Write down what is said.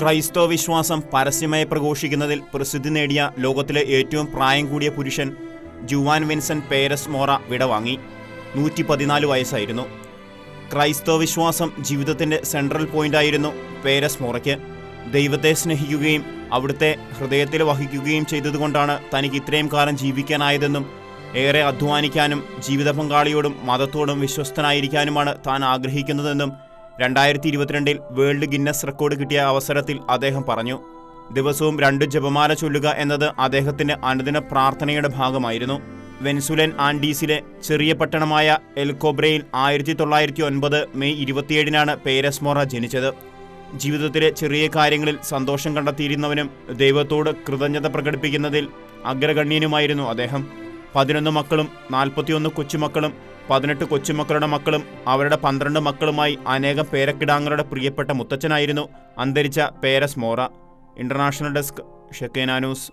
ക്രൈസ്തവ വിശ്വാസം പരസ്യമായി പ്രഘോഷിക്കുന്നതിൽ പ്രസിദ്ധി നേടിയ ലോകത്തിലെ ഏറ്റവും പ്രായം കൂടിയ പുരുഷൻ ജുവാൻ വിൻസൻ പേരസ് മോറ വിടവാങ്ങി. നൂറ്റി പതിനാല് വയസ്സായിരുന്നു. ക്രൈസ്തവ വിശ്വാസം ജീവിതത്തിന്റെ സെൻട്രൽ പോയിന്റായിരുന്നു പേരസ് മോറയ്ക്ക്. ദൈവത്തെ സ്നേഹിക്കുകയും അവിടുത്തെ ഹൃദയത്തിൽ വഹിക്കുകയും ചെയ്തതുകൊണ്ടാണ് തനിക്ക് ഇത്രയും കാലം ജീവിക്കാനായതെന്നും ഏറെ അധ്വാനിക്കാനും ജീവിത പങ്കാളിയോടും മതത്തോടും വിശ്വസ്തനായിരിക്കാനുമാണ് താൻ ആഗ്രഹിക്കുന്നതെന്നും രണ്ടായിരത്തി ഇരുപത്തിരണ്ടിൽ വേൾഡ് ഗിന്നസ് റെക്കോർഡ് കിട്ടിയ അവസരത്തിൽ അദ്ദേഹം പറഞ്ഞു ദിവസവും രണ്ട് ജപമാല ചൊല്ലുക എന്നത് അദ്ദേഹത്തിന്റെ അനുദിന പ്രാർത്ഥനയുടെ ഭാഗമായിരുന്നു. വെൻസുലൻ ആൻഡീസിലെ ചെറിയ പട്ടണമായ എൽകോബ്രയിൽ ആയിരത്തി തൊള്ളായിരത്തി ഒൻപത് മെയ് ഇരുപത്തിയേഴിനാണ് പേരസ്മോറ ജനിച്ചത്. ജീവിതത്തിലെ ചെറിയ കാര്യങ്ങളിൽ സന്തോഷം കണ്ടെത്തിയിരുന്നവനും ദൈവത്തോട് കൃതജ്ഞത പ്രകടിപ്പിക്കുന്നതിൽ അഗ്രഗണ്യനുമായിരുന്നു അദ്ദേഹം. പതിനൊന്ന് മക്കളും നാൽപ്പത്തിയൊന്ന് കൊച്ചുമക്കളും പതിനെട്ട് കൊച്ചുമക്കളുടെ മക്കളും അവരുടെ പന്ത്രണ്ട് മക്കളുമായി അനേകം പേരക്കിടാങ്ങളുടെ പ്രിയപ്പെട്ട മുത്തച്ഛനായിരുന്നു അന്തരിച്ച Peres Mora. International desk Shekinah news.